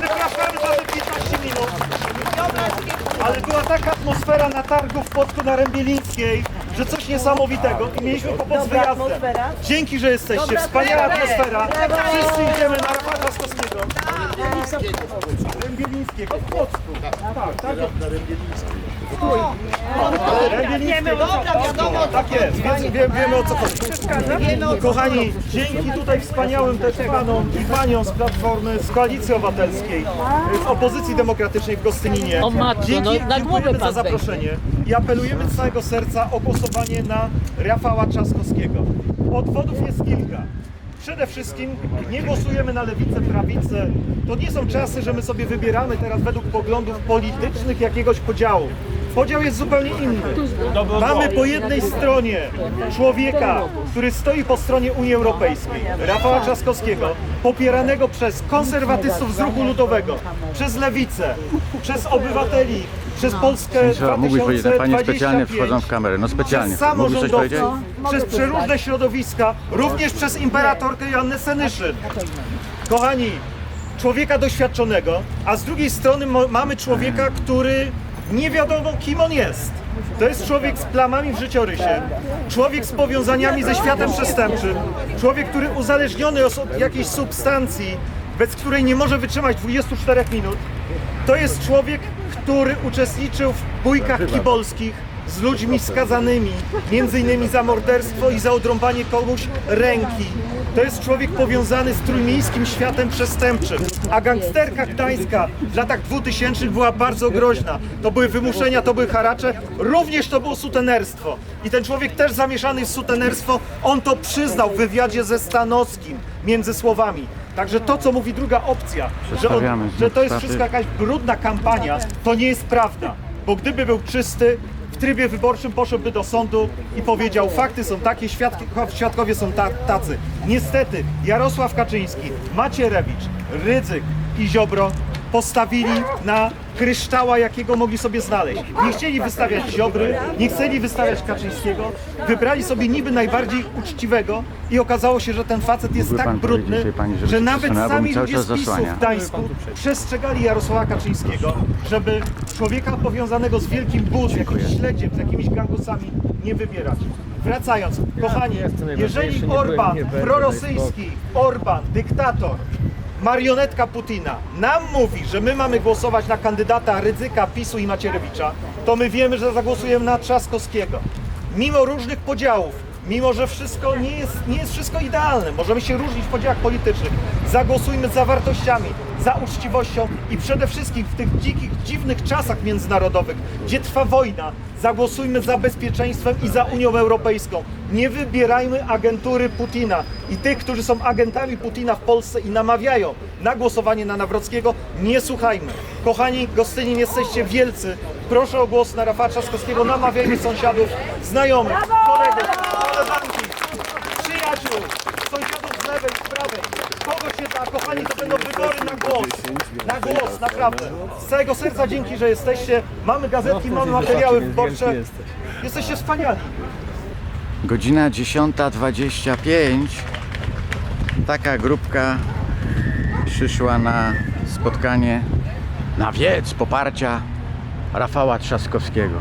Zapraszamy mamy 15 minut. Ale była taka atmosfera na targu w Podku na Rębielińskiej, że coś niesamowitego i mieliśmy kłopot z wyjazdem. atmosfera. Dzięki, że jesteście. Wspaniała atmosfera. Wszyscy idziemy na Rafała Trzaskowskiego. Rębielińskiego w Płocku. Tak, tak. Rębielińskiego. Tak jest, więc wiem, wiemy o co chodzi. Kochani, dzięki tutaj wspaniałym też panom i paniom z Platformy, z Koalicji Obywatelskiej, z opozycji demokratycznej w Gostyninie. O matko, no, na głowę dziękujemy za pan zaproszenie i apelujemy z całego serca o głosowanie na Rafała Trzaskowskiego. Podwodów jest kilka. Przede wszystkim nie głosujemy na lewicę, prawicę. To nie są czasy, że my sobie wybieramy teraz według poglądów politycznych jakiegoś podziału. Podział jest zupełnie inny. Mamy po jednej stronie człowieka, który stoi po stronie Unii Europejskiej, Rafała Trzaskowskiego, popieranego przez konserwatystów z ruchu ludowego, przez lewicę, przez obywateli, przez Polskę Trzeba, mógłbyś powiedzieć, że pani specjalnie 2025, wchodzą w kamerę. No specjalnie. przez Mógłbyś coś powiedzieć? samorządowców, przez przeróżne środowiska, również przez imperatorkę Joannę Senyszyn. Kochani, człowieka doświadczonego, a z drugiej strony mo- mamy człowieka, który nie wiadomo kim on jest. To jest człowiek z plamami w życiorysie, człowiek z powiązaniami ze światem przestępczym, człowiek, który uzależniony od jakiejś substancji, bez której nie może wytrzymać 24 minut. To jest człowiek, który uczestniczył w bójkach kibolskich z ludźmi skazanymi, między innymi za morderstwo i za odrąbanie komuś ręki. To jest człowiek powiązany z trójmiejskim światem przestępczym. A gangsterka gdańska w latach 2000 była bardzo groźna. To były wymuszenia, to były haracze, również to było sutenerstwo. I ten człowiek też zamieszany w sutenerstwo, on to przyznał w wywiadzie ze Stanowskim między słowami. Także to, co mówi druga opcja, że, on, że to jest wszystko jakaś brudna kampania, to nie jest prawda. Bo gdyby był czysty, trybie wyborczym poszedłby do sądu i powiedział, fakty są takie, świadki, świadkowie są ta, tacy. Niestety, Jarosław Kaczyński, Macierewicz, Rydzyk i Ziobro postawili na kryształa, jakiego mogli sobie znaleźć. Nie chcieli wystawiać Ziobry, nie chcieli wystawiać Kaczyńskiego, wybrali sobie niby najbardziej uczciwego i okazało się, że ten facet jest Mógłby tak pan brudny, tej pani, żeby że się nawet przesunęła, bo mi sami cały ludzie czas z PiSu zasłania. w Gdańsku przestrzegali Jarosława Kaczyńskiego, żeby człowieka powiązanego z wielkim bus, jakimś śledziem, z jakimiś gangusami nie wybierać. Wracając, kochani, jeżeli Orban, prorosyjski, Orban, dyktator, marionetka Putina nam mówi, że my mamy głosować na kandydata Rydzyka, PiSu i Macierewicza, to my wiemy, że zagłosujemy na Trzaskowskiego. Mimo różnych podziałów, mimo że wszystko nie jest, nie jest wszystko idealne, możemy się różnić w podziałach politycznych, zagłosujmy za wartościami, za uczciwością i przede wszystkim w tych dzikich, dziwnych czasach międzynarodowych, gdzie trwa wojna, zagłosujmy za bezpieczeństwem i za Unią Europejską. Nie wybierajmy agentury Putina i tych, którzy są agentami Putina w Polsce i namawiają na głosowanie na Nawrockiego, nie słuchajmy. Kochani Gostynin, jesteście wielcy. Proszę o głos na Rafała Trzaskowskiego, namawiajmy sąsiadów, znajomych, kolegów, koleżanki, przyjaciół, sąsiadów lewej, z prawej. Kogo się da, kochani, to będą wybory na głos. Na głos, naprawdę. Z całego serca dzięki, że jesteście. Mamy gazetki, mamy materiały wyborcze. Jesteście wspaniali. Godzina 10.25. Taka grupka przyszła na spotkanie na wiec poparcia Rafała Trzaskowskiego.